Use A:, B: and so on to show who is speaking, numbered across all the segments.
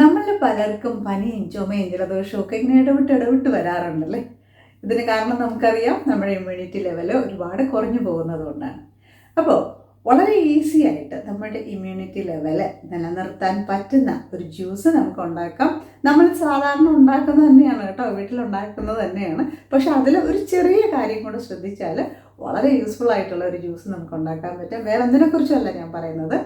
A: നമ്മളിൽ പലർക്കും പനിയും ചുമയും ജലദോഷവും ഒക്കെ ഇങ്ങനെ ഇടവിട്ട് ഇടവിട്ട് വരാറുണ്ടല്ലേ? ഇതിന് കാരണം നമുക്കറിയാം നമ്മുടെ ഇമ്മ്യൂണിറ്റി ലെവൽ ഒരുപാട് കുറഞ്ഞു പോകുന്നത് കൊണ്ടാണ്. അപ്പോൾ വളരെ ഈസി ആയിട്ട് നമ്മുടെ ഇമ്മ്യൂണിറ്റി ലെവൽ നിലനിർത്താൻ പറ്റുന്ന ഒരു ജ്യൂസ് നമുക്ക് ഉണ്ടാക്കാം. നമ്മൾ സാധാരണ ഉണ്ടാക്കുന്നത് തന്നെയാണ് കേട്ടോ വീട്ടിൽ ഉണ്ടാക്കുന്നത് തന്നെയാണ്. പക്ഷെ അതിൽ ഒരു ചെറിയ കാര്യം കൂടെ ശ്രദ്ധിച്ചാൽ വളരെ യൂസ്ഫുൾ ആയിട്ടുള്ള ഒരു ജ്യൂസ് നമുക്ക് ഉണ്ടാക്കാൻ പറ്റും. വേറെ എന്തിനെക്കുറിച്ചല്ല ഞാൻ പറയുന്നത്.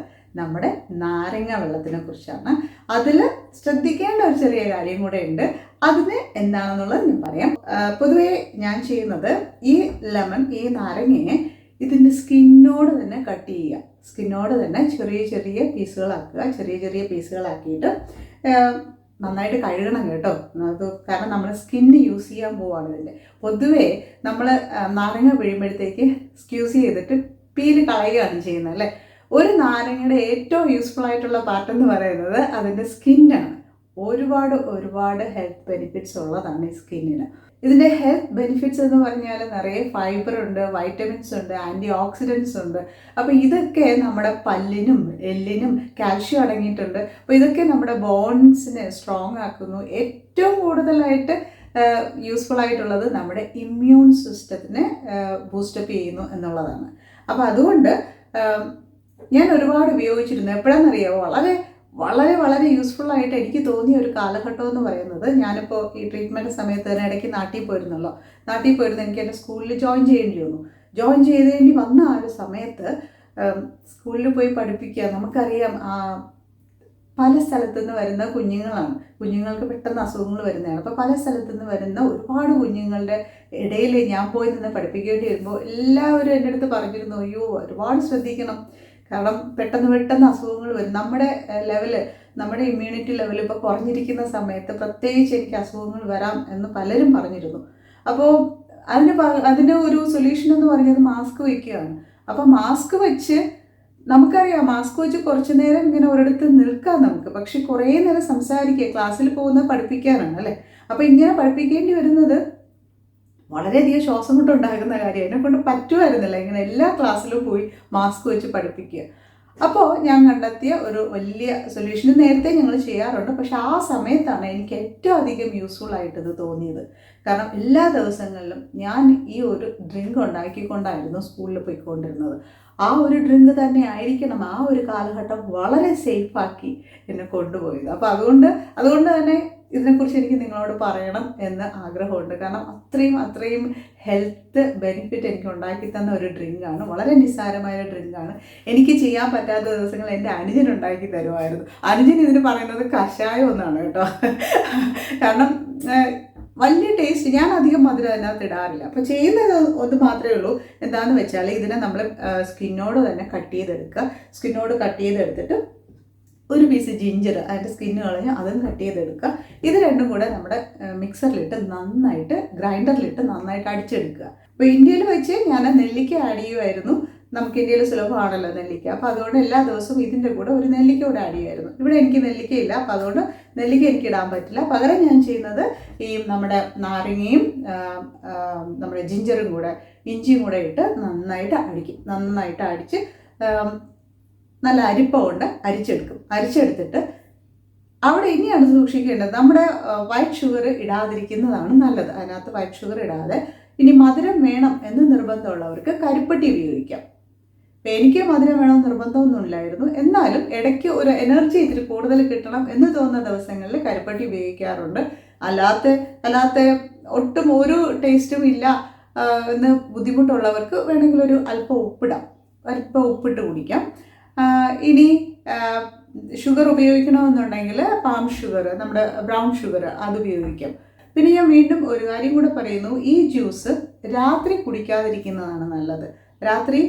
A: നമ്മുടെ നാരങ്ങ വെള്ളത്തിനെ കുറിച്ചാണ്. അതിൽ ശ്രദ്ധിക്കേണ്ട ഒരു ചെറിയ കാര്യം കൂടെ ഉണ്ട്. അതിന് എന്താണെന്നുള്ളത് ഞാൻ പറയാം. പൊതുവേ ഞാൻ ചെയ്യുന്നത് ഈ ലെമൺ ഈ നാരങ്ങയെ ഇതിന്റെ സ്കിന്നോട് തന്നെ കട്ട് ചെയ്യുക. സ്കിന്നോട് തന്നെ ചെറിയ ചെറിയ പീസുകളാക്കുക ചെറിയ ചെറിയ പീസുകളാക്കിയിട്ട് നന്നായിട്ട് കഴുകണം കേട്ടോ. അത് കാരണം നമ്മൾ സ്കിന്ന് യൂസ് ചെയ്യാൻ പോവാണ് ഇതിന്റെ. പൊതുവേ നമ്മൾ നാരങ്ങ പിഴിയുമ്പോഴത്തേക്ക് സ്ക്യൂസ് ചെയ്തിട്ട് പീൽ കളയുകയാണ് ചെയ്യുന്നത് അല്ലേ? ഒരു നാരങ്ങയുടെ ഏറ്റവും യൂസ്ഫുൾ ആയിട്ടുള്ള പാർട്ട് എന്ന് പറയുന്നത് അതിന്റെ സ്കിന്നാണ് ഒരുപാട് ഒരുപാട് ഹെൽത്ത് ബെനിഫിറ്റ്സ് ഉള്ളതാണ് ഈ സ്കിന്നിന്. ഇതിന്റെ ഹെൽത്ത് ബെനിഫിറ്റ്സ് എന്ന് പറഞ്ഞാൽ നിറയെ ഫൈബർ ഉണ്ട് വൈറ്റമിൻസ് ഉണ്ട് ആന്റി ഓക്സിഡൻസ് ഉണ്ട്. അപ്പോൾ ഇതൊക്കെ നമ്മുടെ പല്ലിനും എല്ലിനും കാൽഷ്യം അടങ്ങിയിട്ടുണ്ട്. അപ്പോൾ ഇതൊക്കെ നമ്മുടെ ബോൺസിനെ സ്ട്രോങ് ആക്കുന്നു. ഏറ്റവും കൂടുതലായിട്ട് യൂസ്ഫുൾ ആയിട്ടുള്ളത് നമ്മുടെ ഇമ്മ്യൂൺ സിസ്റ്റത്തിനെ ബൂസ്റ്റപ്പ് ചെയ്യുന്നു എന്നുള്ളതാണ്. അപ്പോൾ അതുകൊണ്ട് ഞാൻ ഒരുപാട് ഉപയോഗിച്ചിരുന്നു. എപ്പോഴാണെന്നറിയാമോ വളരെ വളരെ വളരെ യൂസ്ഫുൾ ആയിട്ട് എനിക്ക് തോന്നിയ ഒരു കാലഘട്ടം എന്ന് പറയുന്നത് ഞാനിപ്പോൾ ഈ ട്രീറ്റ്മെന്റ് സമയത്ത് തന്നെ ഇടയ്ക്ക് നാട്ടിൽ പോയിരുന്നല്ലോ. നാട്ടിൽ പോയിരുന്ന എനിക്ക് എന്റെ സ്കൂളിൽ ജോയിൻ ചെയ്യേണ്ടി വന്നു. ജോയിൻ ചെയ്തേണ്ടി വന്ന ആ ഒരു സമയത്ത് സ്കൂളിൽ പോയി പഠിപ്പിക്കുക. നമുക്കറിയാം പല സ്ഥലത്തു നിന്ന് വരുന്ന കുഞ്ഞുങ്ങളാണ്. കുഞ്ഞുങ്ങൾക്ക് പെട്ടെന്ന് അസുഖങ്ങൾ വരുന്നതാണ്. അപ്പോൾ പല സ്ഥലത്തു നിന്ന് വരുന്ന ഒരുപാട് കുഞ്ഞുങ്ങളുടെ ഇടയിൽ ഞാൻ പോയി നിന്ന് പഠിപ്പിക്കേണ്ടി വരുമ്പോൾ എല്ലാവരും എന്റെ അടുത്ത് പറഞ്ഞിരുന്നു അയ്യോ ഒരുപാട് ശ്രദ്ധിക്കണം. കാരണം പെട്ടെന്ന് പെട്ടെന്ന് അസുഖങ്ങൾ വരും. നമ്മുടെ ലെവൽ നമ്മുടെ ഇമ്മ്യൂണിറ്റി ലെവൽ ഇപ്പോൾ കുറഞ്ഞിരിക്കുന്ന സമയത്ത് പ്രത്യേകിച്ച് എനിക്ക് അസുഖങ്ങൾ വരാം എന്ന് പലരും പറഞ്ഞിരുന്നു. അപ്പോൾ അതിന് അതിന്റെ ഒരു സൊല്യൂഷൻ എന്ന് പറഞ്ഞത് മാസ്ക് വയ്ക്കുകയാണ് അപ്പോൾ മാസ്ക് വെച്ച് നമുക്കറിയാം മാസ്ക് വെച്ച് കുറച്ചു നേരം ഇങ്ങനെ ഒരിടത്ത് നിൽക്കാം നമുക്ക്. പക്ഷെ കുറേ നേരം സംസാരിക്കുക ക്ലാസ്സിൽ പോകുന്നത് പഠിപ്പിക്കാനാണ് അല്ലേ? അപ്പോൾ ഇങ്ങനെ പഠിപ്പിക്കേണ്ടി വരുന്നത് വളരെയധികം ശ്വാസം മുട്ടുണ്ടാകുന്ന കാര്യം എന്നെ കൊണ്ട് പറ്റുമായിരുന്നില്ല. ഇങ്ങനെ എല്ലാ ക്ലാസ്സിലും പോയി മാസ്ക് വെച്ച് പഠിപ്പിക്കുക. അപ്പോൾ ഞാൻ കണ്ടെത്തിയ ഒരു വലിയ സൊല്യൂഷൻ നേരത്തെ ഞങ്ങൾ ചെയ്യാറുണ്ട്. പക്ഷെ ആ സമയത്താണ് എനിക്ക് ഏറ്റവും അധികം യൂസ്ഫുൾ ആയിട്ട് ഇത് തോന്നിയത്. കാരണം എല്ലാ ദിവസങ്ങളിലും ഞാൻ ഈ ഒരു ഡ്രിങ്ക് ഉണ്ടാക്കിക്കൊണ്ടായിരുന്നു സ്കൂളിൽ പോയിക്കൊണ്ടിരുന്നത്. ആ ഒരു ഡ്രിങ്ക് തന്നെ ആയിരിക്കണം ആ ഒരു കാലഘട്ടം വളരെ സേഫാക്കി എന്നെ കൊണ്ടുപോയത്. അപ്പോൾ അതുകൊണ്ട് അതുകൊണ്ട് തന്നെ ഇതിനെക്കുറിച്ച് എനിക്ക് നിങ്ങളോട് പറയണം എന്ന് ആഗ്രഹമുണ്ട്. കാരണം അത്രയും അത്രയും ഹെൽത്ത് ബെനിഫിറ്റ് എനിക്ക് ഉണ്ടാക്കി തന്ന ഒരു ഡ്രിങ്കാണ് വളരെ നിസ്സാരമായ ഒരു ഡ്രിങ്കാണ് എനിക്ക് ചെയ്യാൻ പറ്റാത്ത ദിവസങ്ങൾ എന്റെ അനുജൻ ഉണ്ടാക്കി തരുമായിരുന്നു. അനുജൻ ഇതിന് പറയുന്നത് കഷായം എന്നാണ് കേട്ടോ. കാരണം വലിയ ടേസ്റ്റ് ഞാൻ അധികം മധുരം അതിനകത്ത് ഇടാറില്ല. അപ്പോൾ ചെയ്യുന്നത് ഒന്ന് മാത്രമേ ഉള്ളൂ. എന്താണെന്ന് വെച്ചാൽ ഇതിനെ നമ്മൾ സ്കിന്നോട് തന്നെ കട്ട് ചെയ്തെടുക്കുക. സ്കിന്നോട് കട്ട് ചെയ്തെടുത്തിട്ട് ഒരു പീസ് ജിഞ്ചർ അതിന്റെ സ്കിന്ന് കളഞ്ഞ് അതും കട്ട് ചെയ്തെടുക്കുക. ഇത് രണ്ടും കൂടെ നമ്മുടെ മിക്സറിലിട്ട് നന്നായിട്ട് ഗ്രൈൻഡറിലിട്ട് നന്നായിട്ട് അടിച്ചെടുക്കുക. അപ്പോൾ ഇന്ത്യയിൽ വെച്ച് ഞാൻ നെല്ലിക്ക ആഡ് ചെയ്യുമായിരുന്നു നമുക്ക് ഇന്ത്യയിൽ സുലഭമാണല്ലോ നെല്ലിക്ക. അപ്പോൾ അതുകൊണ്ട് എല്ലാ ദിവസവും ഇതിന്റെ കൂടെ ഒരു നെല്ലിക്ക കൂടെ ആഡ് ചെയ്യുമായിരുന്നു. ഇവിടെ എനിക്ക് നെല്ലിക്കയില്ല അപ്പോൾ അതുകൊണ്ട് നെല്ലിക്ക എനിക്ക് ഇടാൻ പറ്റില്ല. പകരം ഞാൻ ചെയ്യുന്നത് ഈ നമ്മുടെ നാരങ്ങയും നമ്മുടെ ജിഞ്ചറും കൂടെ ഇഞ്ചിയും കൂടെ ഇട്ട് നന്നായിട്ട് അടിക്കും. നന്നായിട്ട് അടിച്ച് നല്ല അരിപ്പ കൊണ്ട് അരിച്ചെടുക്കും. അരിച്ചെടുത്തിട്ട് അവിടെ ഇനിയാണ് സൂക്ഷിക്കേണ്ടത്. നമ്മുടെ വൈറ്റ് ഷുഗർ ഇടാതിരിക്കുന്നതാണ് നല്ലത്. അതിനകത്ത് വൈറ്റ് ഷുഗർ ഇടാതെ ഇനി മധുരം വേണം എന്ന് നിർബന്ധമുള്ളവർക്ക് കരിപ്പട്ടി ഉപയോഗിക്കാം. ഇപ്പം എനിക്ക് മധുരം വേണമെന്ന് നിർബന്ധമൊന്നുമില്ലായിരുന്നു. എന്നാലും ഇടയ്ക്ക് ഒരു എനർജി ഇത്തിരി കൂടുതൽ കിട്ടണം എന്ന് തോന്നുന്ന ദിവസങ്ങളിൽ കരിപ്പട്ടി ഉപയോഗിക്കാറുണ്ട്. അല്ലാത്ത അല്ലാത്ത ഒട്ടും ഒരു ടേസ്റ്റും ഇല്ല എന്ന് ബുദ്ധിമുട്ടുള്ളവർക്ക് വേണമെങ്കിൽ ഒരു അല്പം ഉപ്പിടാം. അല്പം ഉപ്പിട്ട് കുടിക്കാം. ഇനി ഷുഗർ ഉപയോഗിക്കണമെന്നുണ്ടെങ്കിൽ പാം ഷുഗർ നമ്മുടെ ബ്രൗൺ ഷുഗർ അത് ഉപയോഗിക്കാം. പിന്നെ ഞാൻ വീണ്ടും ഒരു കാര്യം കൂടെ പറയുന്നു. ഈ ജ്യൂസ് രാത്രി കുടിക്കാതിരിക്കുന്നതാണ് നല്ലത്. രാത്രി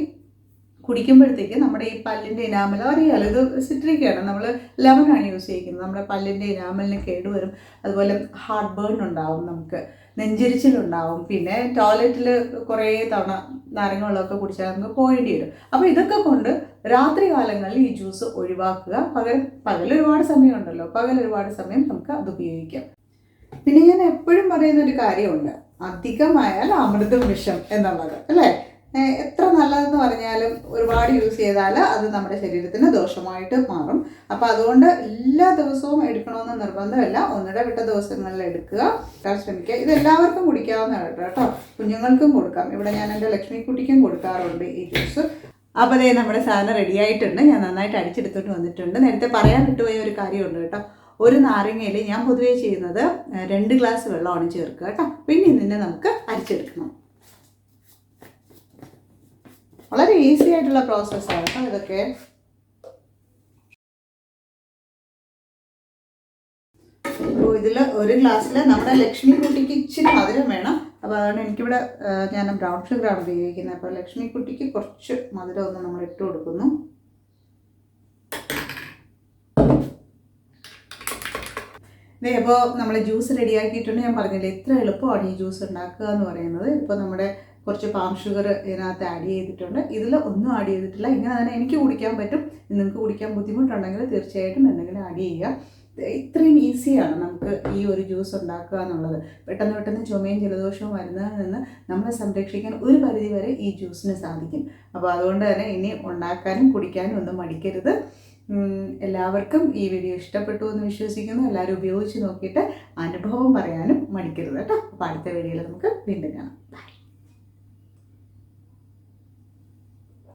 A: കുടിക്കുമ്പോഴത്തേക്ക് നമ്മുടെ ഈ പല്ലിന്റെ ഇനാമൽ അറിയാലോ ഇത് സിട്രിക്കാണ് നമ്മൾ ലെമണാണ് യൂസ് ചെയ്യുന്നത്. നമ്മുടെ പല്ലിന്റെ ഇനാമലിന് കേടുവരും. അതുപോലെ ഹാർട്ട് ബേൺ ഉണ്ടാവും നമുക്ക്. നെഞ്ചരിച്ചിലുണ്ടാവും. പിന്നെ ടോയ്ലറ്റിൽ കുറേ തവണ നാരങ്ങ വെള്ളമൊക്കെ കുടിച്ചാൽ നമുക്ക് പോകേണ്ടി വരും. അപ്പോൾ ഇതൊക്കെ കൊണ്ട് രാത്രി കാലങ്ങളിൽ ഈ ജ്യൂസ് ഒഴിവാക്കുക. പകൽ പകൽ ഒരുപാട് സമയമുണ്ടല്ലോ. പകൽ ഒരുപാട് സമയം നമുക്ക് അത് ഉപയോഗിക്കാം. പിന്നെ ഞാൻ എപ്പോഴും പറയുന്ന ഒരു കാര്യമുണ്ട്. അധികമായാൽ അമൃതം വിഷം എന്നുള്ളത്. അല്ലേ? എത്ര നല്ലതെന്ന് പറഞ്ഞാലും ഒരുപാട് യൂസ് ചെയ്താൽ അത് നമ്മുടെ ശരീരത്തിന് ദോഷമായിട്ട് മാറും. അപ്പോൾ അതുകൊണ്ട് എല്ലാ ദിവസവും എടുക്കണമെന്ന് നിർബന്ധമില്ല. ഒന്നിടെ വിട്ട ദിവസങ്ങളിൽ എടുക്കുക. എടുക്കാൻ ശ്രമിക്കുക. ഇത് എല്ലാവർക്കും കുടിക്കാവുന്നതാണ് കേട്ടോ. കുഞ്ഞുങ്ങൾക്കും കൊടുക്കാം. ഇവിടെ ഞാൻ എന്റെ ലക്ഷ്മിക്കുട്ടിക്കും കൊടുക്കാറുണ്ട് ഈ ജ്യൂസ് അപ്പോൾ അതേ നമ്മുടെ സാധനം റെഡി ആയിട്ടുണ്ട്. ഞാൻ നന്നായിട്ട് അടിച്ചെടുത്തോണ്ട് വന്നിട്ടുണ്ട്. നേരത്തെ പറയാൻ വിട്ടുപോയ ഒരു കാര്യമുണ്ട് കേട്ടോ. ഒരു നാരങ്ങയിൽ ഞാൻ പൊതുവേ ചെയ്യുന്നത് രണ്ട് ഗ്ലാസ് വെള്ളമാണ് ചേർക്കുക കേട്ടോ. പിന്നെ ഇതിനെ നമുക്ക് അരിച്ചെടുക്കണം. വളരെ ഈസി ആയിട്ടുള്ള പ്രോസസ്സാണ് കേട്ടോ ഇതൊക്കെ. അപ്പോൾ ഇതിൽ ഒരു ഗ്ലാസ്സിൽ നമ്മുടെ ലക്ഷ്മി കുട്ടിക്ക് ഇച്ചിരി മധുരം വേണം. അപ്പോൾ അതാണ് എനിക്കിവിടെ ഞാൻ ബ്രൗൺ ഷുഗറാണ് ഉപയോഗിക്കുന്നത്. അപ്പോൾ ലക്ഷ്മി കുട്ടിക്ക് കുറച്ച് മധുരം ഒന്ന് നമ്മൾ ഇട്ട് കൊടുക്കുന്നു. ഇതേ അപ്പോൾ നമ്മൾ ജ്യൂസ് റെഡിയാക്കിയിട്ടുണ്ട് ഞാൻ പറഞ്ഞില്ല എത്ര എളുപ്പമാണ് ഈ ജ്യൂസ് ഉണ്ടാക്കുക എന്ന് പറയുന്നത്. ഇപ്പോൾ നമ്മുടെ കുറച്ച് പാം ഷുഗർ ഇതിനകത്ത് ആഡ് ചെയ്തിട്ടുണ്ട്. ഇതിൽ ഒന്നും ആഡ് ചെയ്തിട്ടില്ല. ഇങ്ങനെ തന്നെ എനിക്ക് കുടിക്കാൻ പറ്റും. നിങ്ങൾക്ക് കുടിക്കാൻ ബുദ്ധിമുട്ടുണ്ടെങ്കിൽ തീർച്ചയായിട്ടും എന്തെങ്കിലും ആഡ് ചെയ്യുക. ഇത്രയും ഈസിയാണ് നമുക്ക് ഈ ഒരു ജ്യൂസ് ഉണ്ടാക്കുക എന്നുള്ളത്. പെട്ടെന്ന് പെട്ടെന്ന് ചുമയും ജലദോഷവും വരുന്നതിൽ നിന്ന് നമ്മളെ സംരക്ഷിക്കാൻ ഒരു പരിധി വരെ ഈ ജ്യൂസിന് സാധിക്കും. അപ്പോൾ അതുകൊണ്ട് തന്നെ ഇനി ഉണ്ടാക്കാനും കുടിക്കാനും ഒന്നും മടിക്കരുത്. എല്ലാവർക്കും ഈ വീഡിയോ ഇഷ്ടപ്പെട്ടു എന്ന് വിശ്വസിക്കുന്നു. എല്ലാവരും ഉപയോഗിച്ച് നോക്കിയിട്ട് അനുഭവം പറയാനും മടിക്കരുത് കേട്ടോ. അപ്പോൾ അടുത്ത വീഡിയോയിൽ നമുക്ക് വീണ്ടും കാണാം.